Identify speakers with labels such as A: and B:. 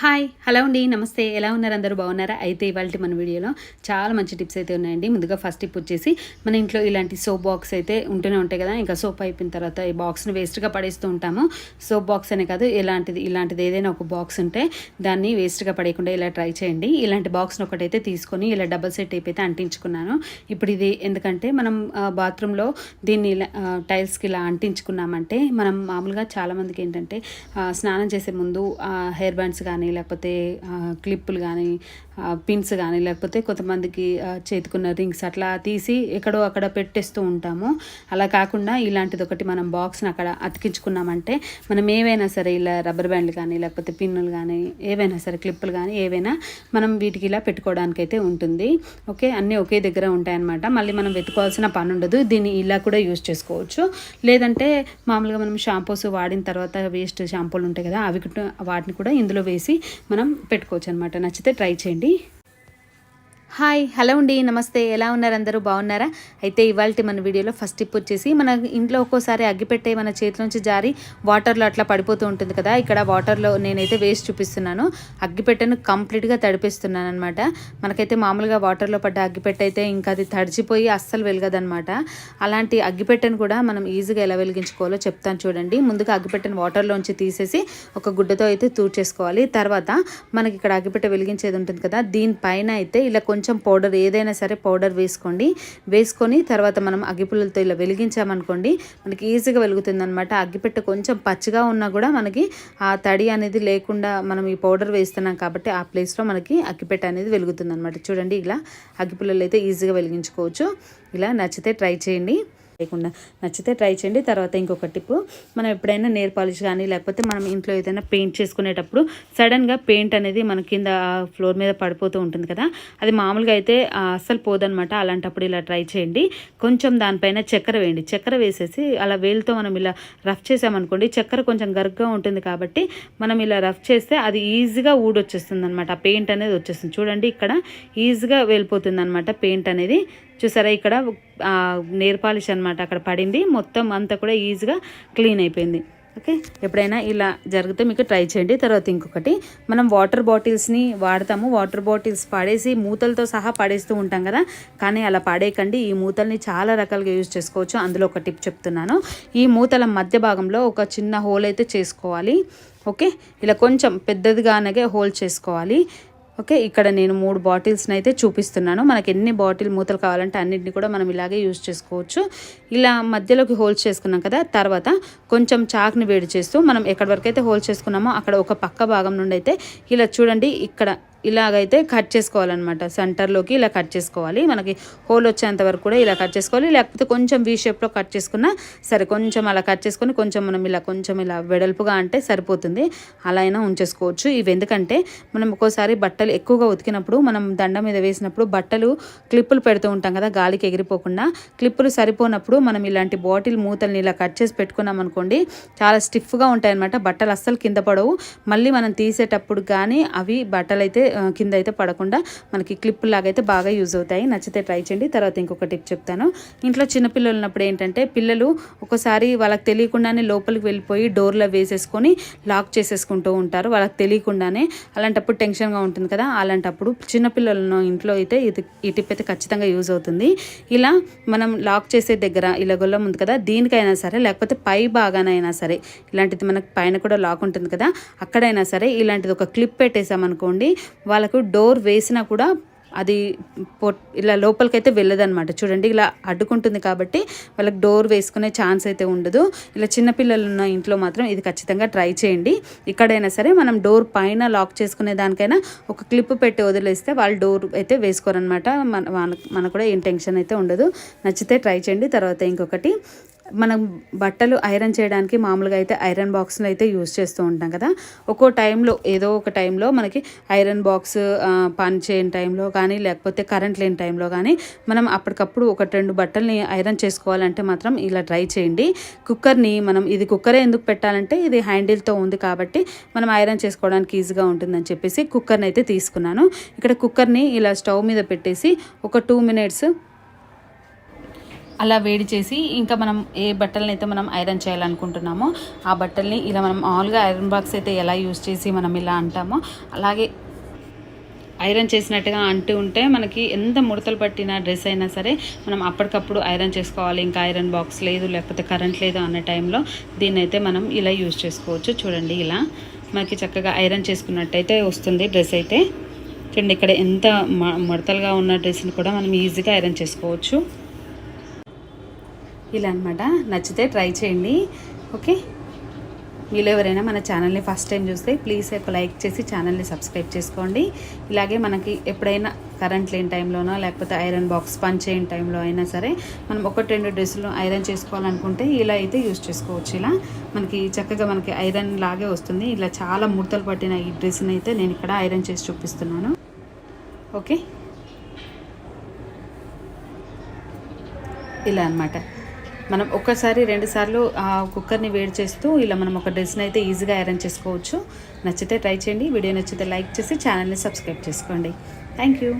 A: Hi hello అండి నమస్తే. ఎలా ఉన్నారు? అందరూ బాగున్నారా? అయితే ఇవాళ మన వీడియోలో చాలా మంచి టిప్స్ అయితే ఉన్నాయండి. ముందుగా ఫస్ట్ టిప్ వచ్చేసి మన ఇంట్లో ఇలాంటి సోప్ బాక్స్ అయితే ఉంటూనే ఉంటాయి కదా. ఇంకా సోప్ అయిపోయిన తర్వాత ఈ బాక్స్ని వేస్ట్గా పడేస్తూ ఉంటాము. సోప్ బాక్స్ అనే కాదు ఇలాంటిది ఇలాంటిది ఏదైనా ఒక బాక్స్ ఉంటే దాన్ని వేస్ట్గా పడేయకుండా ఇలా ట్రై చేయండి. ఇలాంటి బాక్స్ని ఒకటైతే తీసుకొని ఇలా డబల్ సెట్ టేప్ అయితే అంటించుకున్నాను. ఇప్పుడు ఇది ఎందుకంటే మనం బాత్రూంలో దీన్ని ఇలా టైల్స్కి ఇలా అంటించుకున్నామంటే మనం మామూలుగా చాలామందికి ఏంటంటే స్నానం చేసే ముందు హెయిర్ బ్యాండ్స్ కానీ లేకపోతే క్లిప్పులు కానీ పిన్స్ కానీ లేకపోతే కొంతమందికి చేతికున్న రింగ్స్ అట్లా తీసి ఎక్కడో అక్కడ పెట్టేస్తూ ఉంటాము. అలా కాకుండా ఇలాంటిది ఒకటి మనం బాక్స్ని అక్కడ అతికించుకున్నామంటే మనం ఏవైనా సరే ఇలా రబ్బర్ బ్యాండ్లు కానీ లేకపోతే పిన్నులు కానీ ఏవైనా సరే క్లిప్పులు కానీ ఏవైనా మనం వీటికి ఇలా పెట్టుకోవడానికి అయితే ఉంటుంది. ఓకే? అన్నీ ఒకే దగ్గర ఉంటాయన్నమాట. మళ్ళీ మనం వెతుకోవాల్సిన పని ఉండదు. దీన్ని ఇలా కూడా యూజ్ చేసుకోవచ్చు. లేదంటే మామూలుగా మనం షాంపూస్ వాడిన తర్వాత వేస్ట్ షాంపూలు ఉంటాయి కదా అవి కూడా వాటిని కూడా ఇందులో వేసి మనం పెట్టుకోవచ్చు అనమాట నచ్చితే ట్రై చేయండి. ಮಾಡಿ హాయ్ హలో అండి నమస్తే. ఎలా ఉన్నారు అందరూ? బాగున్నారా? అయితే ఇవాళ మన వీడియోలో ఫస్ట్ టిప్ వచ్చేసి మన ఇంట్లో ఒక్కోసారి అగ్గిపెట్టే మన చేతిలోంచి జారి వాటర్లో అట్లా పడిపోతూ ఉంటుంది కదా. ఇక్కడ వాటర్లో నేనైతే వేస్ట్ చూపిస్తున్నాను. అగ్గిపెట్టెను కంప్లీట్గా తడిపిస్తున్నాను అనమాట మనకైతే మామూలుగా వాటర్లో పడ్డ అగ్గిపెట్టె అయితే ఇంకా అది తడిచిపోయి అస్సలు వెలగదనమాట అలాంటి అగ్గిపెట్టెను కూడా మనం ఈజీగా ఎలా వెలిగించుకోవాలో చెప్తాను చూడండి. ముందుగా అగ్గిపెట్టెను వాటర్లోంచి తీసేసి ఒక గుడ్డతో అయితే తూర్చేసుకోవాలి తర్వాత మనకి ఇక్కడ అగ్గిపెట్టె వెలిగించేది ఉంటుంది కదా దీనిపైన అయితే ఇలా కొంచెం కొంచెం పౌడర్ ఏదైనా సరే పౌడర్ వేసుకోండి. వేసుకొని తర్వాత మనం అగ్గిపుల్లలతో ఇలా వెలిగించామనుకోండి మనకి ఈజీగా వెలుగుతుంది అనమాట అగ్గిపెట్టె కొంచెం పచ్చిగా ఉన్నా కూడా మనకి ఆ తడి అనేది లేకుండా మనం ఈ పౌడర్ వేస్తున్నాం కాబట్టి ఆ ప్లేస్లో మనకి అగ్గిపెట్టె అనేది వెలుగుతుంది అనమాట చూడండి ఇలా అగ్గిపుల్లలు అయితే ఈజీగా వెలిగించుకోవచ్చు. ఇలా నచ్చితే ట్రై చేయండి. లేకుండా నచ్చితే ట్రై చేయండి. తర్వాత ఇంకొక టిప్ మనం ఎప్పుడైనా నేర్ పాలిష్ కానీ లేకపోతే మనం ఇంట్లో ఏదైనా పెయింట్ చేసుకునేటప్పుడు సడన్గా పెయింట్ అనేది మన కింద ఫ్లోర్ మీద పడిపోతూ ఉంటుంది కదా అది మామూలుగా అయితే అస్సలు పోదనమాట అలాంటప్పుడు ఇలా ట్రై చేయండి. కొంచెం దానిపైన చక్కెర వేయండి. చక్కెర వేసేసి అలా వేలుతో మనం ఇలా రఫ్ చేసామనుకోండి చక్కెర కొంచెం గరుగ్గా ఉంటుంది కాబట్టి మనం ఇలా రఫ్ చేస్తే అది ఈజీగా ఊడొచ్చేస్తుంది అనమాట పెయింట్ అనేది వచ్చేస్తుంది. చూడండి ఇక్కడ ఈజీగా వెళ్ళిపోతుంది అనమాట పెయింట్ అనేది. చూసారా ఇక్కడ నేర్ పాలిష్ అనమాట అక్కడ పడింది. మొత్తం అంతా కూడా ఈజీగా క్లీన్ అయిపోయింది. ఓకే ఎప్పుడైనా ఇలా జరిగితే మీకు ట్రై చేయండి. తర్వాత ఇంకొకటి మనం వాటర్ బాటిల్స్ని వాడతాము. వాటర్ బాటిల్స్ పడేసి మూతలతో సహా పడేస్తూ ఉంటాం కదా. కానీ అలా పడేయకండి. ఈ మూతల్ని చాలా రకాలుగా యూజ్ చేసుకోవచ్చు. అందులో ఒక టిప్ చెప్తున్నాను. ఈ మూతల మధ్య భాగంలో ఒక చిన్న హోల్ అయితే చేసుకోవాలి. ఓకే ఇలా కొంచెం పెద్దదిగానే హోల్ చేసుకోవాలి. ఓకే ఇక్కడ నేను మూడు బాటిల్స్ని అయితే చూపిస్తున్నాను. మనకి ఎన్ని బాటిల్ మూతలు కావాలంటే అన్నింటిని కూడా మనం ఇలాగే యూజ్ చేసుకోవచ్చు. ఇలా మధ్యలోకి హోల్స్ చేసుకున్నాం కదా తర్వాత కొంచెం చాక్ని వేడి చేస్తూ మనం ఎక్కడి వరకు అయితే హోల్స్ చేసుకున్నామో అక్కడ ఒక పక్క భాగం నుండి అయితే ఇలా చూడండి ఇక్కడ ఇలాగైతే కట్ చేసుకోవాలన్నమాట. సెంటర్లోకి ఇలా కట్ చేసుకోవాలి. మనకి హోల్ వచ్చేంత వరకు కూడా ఇలా కట్ చేసుకోవాలి. లేకపోతే కొంచెం వీ షేప్లో కట్ చేసుకున్నా సరే కొంచెం అలా కట్ చేసుకొని కొంచెం మనం ఇలా కొంచెం ఇలా వెడల్పుగా అంటే సరిపోతుంది. అలా అయినా ఉంచేసుకోవచ్చు. ఇవి ఎందుకంటే మనం ఒక్కోసారి బట్టలు ఎక్కువగా ఉతికినప్పుడు మనం దండ మీద వేసినప్పుడు బట్టలు క్లిప్పులు పెడుతూ ఉంటాం కదా గాలికి ఎగిరిపోకుండా. క్లిప్పులు సరిపోనప్పుడు మనం ఇలాంటి బాటిల్ మూతల్ని ఇలా కట్ చేసి పెట్టుకున్నాం అనుకోండి చాలా స్టిఫ్గా ఉంటాయి అనమాట బట్టలు అస్సలు కింద పడవు. మళ్ళీ మనం తీసేటప్పుడు కానీ అవి బట్టలు అయితే కింద అయితే పడకుండా మనకి క్లిప్ లాగైతే బాగా యూజ్ అవుతాయి. నచ్చితే ట్రై చేయండి. తర్వాత ఇంకొక టిప్ చెప్తాను. ఇంట్లో చిన్నపిల్లలు ఉన్నప్పుడు ఏంటంటే పిల్లలు ఒకసారి వాళ్ళకి తెలియకుండానే లోపలికి వెళ్ళిపోయి డోర్లో వేసేసుకొని లాక్ చేసేసుకుంటూ ఉంటారు. వాళ్ళకి తెలియకుండానే అలాంటప్పుడు టెన్షన్గా ఉంటుంది కదా. అలాంటప్పుడు చిన్నపిల్లలను ఇంట్లో అయితే ఇది ఈ టిప్ అయితే ఖచ్చితంగా యూజ్ అవుతుంది. ఇలా మనం లాక్ చేసే దగ్గర ఇలా గొల్లం ఉంది కదా దీనికైనా సరే లేకపోతే పై భాగానైనా సరే ఇలాంటిది మనకు పైన కూడా లాక్ ఉంటుంది కదా అక్కడైనా సరే ఇలాంటిది ఒక క్లిప్ పెట్టేసామనుకోండి వాళ్ళకు డోర్ వేసినా కూడా అది పొ ఇలా లోపలికైతే వెళ్ళదనమాట చూడండి ఇలా అడ్డుకుంటుంది కాబట్టి వాళ్ళకి డోర్ వేసుకునే ఛాన్స్ అయితే ఉండదు. ఇలా చిన్నపిల్లలు ఉన్న ఇంట్లో మాత్రం ఇది ఖచ్చితంగా ట్రై చేయండి. ఇక్కడైనా సరే మనం డోర్ పైన లాక్ చేసుకునే దానికైనా ఒక క్లిప్ పెట్టి వదిలేస్తే వాళ్ళు డోర్ అయితే వేసుకోరనమాట మన మనకు కూడా ఏం టెన్షన్ అయితే ఉండదు. నచ్చితే ట్రై చేయండి. తర్వాత ఇంకొకటి మనం బట్టలు ఐరన్ చేయడానికి మామూలుగా అయితే ఐరన్ బాక్స్ని అయితే యూజ్ చేస్తూ ఉంటాం కదా. ఒక్కో టైంలో ఏదో ఒక టైంలో మనకి ఐరన్ బాక్స్ పని చేయని టైంలో కానీ లేకపోతే కరెంట్ లేని టైంలో కానీ మనం అప్పటికప్పుడు ఒక రెండు బట్టల్ని ఐరన్ చేసుకోవాలంటే మాత్రం ఇలా ట్రై చేయండి. కుక్కర్ని మనం ఇది కుక్కరే ఎందుకు పెట్టాలంటే ఇది హ్యాండిల్తో ఉంది కాబట్టి మనం ఐరన్ చేసుకోవడానికి ఈజీగా ఉంటుందని చెప్పేసి కుక్కర్ని అయితే తీసుకున్నాను. ఇక్కడ కుక్కర్ని ఇలా స్టవ్ మీద పెట్టేసి ఒక టూ మినిట్స్ అలా వేడి చేసి ఇంకా మనం ఏ బట్టలని అయితే మనం ఐరన్ చేయాలనుకుంటున్నామో ఆ బట్టల్ని ఇలా మనం మామూలుగా ఐరన్ బాక్స్ అయితే ఎలా యూస్ చేసి మనం ఇలా అంటామో అలాగే ఐరన్ చేసినట్టుగా అంటూ ఉంటే మనకి ఎంత ముడతలు పట్టిన డ్రెస్ అయినా సరే మనం అప్పటికప్పుడు ఐరన్ చేసుకోవాలి. ఇంకా ఐరన్ బాక్స్ లేదు లేకపోతే కరెంట్ లేదు అన్న టైంలో దీన్ని అయితే మనం ఇలా యూజ్ చేసుకోవచ్చు. చూడండి ఇలా మనకి చక్కగా ఐరన్ చేసుకున్నట్టయితే వస్తుంది డ్రెస్ అయితే. చూడండి ఇక్కడ ఎంత మ- ముడతలుగా ఉన్న డ్రెస్ని కూడా మనం ఈజీగా ఐరన్ చేసుకోవచ్చు. ఇలా అనమాట నచ్చితే ట్రై చేయండి. ఓకే? మీలో ఎవరైనా మన ఛానల్ని ఫస్ట్ టైం చూస్తే ప్లీజ్ ఒక లైక్ చేసి ఛానల్ని సబ్స్క్రైబ్ చేసుకోండి. ఇలాగే మనకి ఎప్పుడైనా కరెంట్ లేని టైంలోనో లేకపోతే ఐరన్ బాక్స్ పని చేయని టైంలో అయినా సరే మనం ఒకటి రెండు డ్రెస్సులు ఐరన్ చేసుకోవాలనుకుంటే ఇలా అయితే యూస్ చేసుకోవచ్చు. ఇలా మనకి చక్కగా మనకి ఐరన్ లాగే వస్తుంది. ఇలా చాలా ముడతలు పట్టిన ఈ డ్రెస్ని అయితే నేను ఇక్కడ ఐరన్ చేసి చూపిస్తున్నాను. ఓకే? ఇలా అనమాట మనం ఒక్కసారి రెండుసార్లు ఆ కుక్కర్ని వేడి చేస్తూ ఇలా మనం ఒక డ్రెస్ని అయితే ఈజీగా ఐరన్ చేసుకోవచ్చు. నచ్చితే ట్రై చేయండి. వీడియో నచ్చితే లైక్ చేసి ఛానల్ని సబ్స్క్రైబ్ చేసుకోండి. Thank you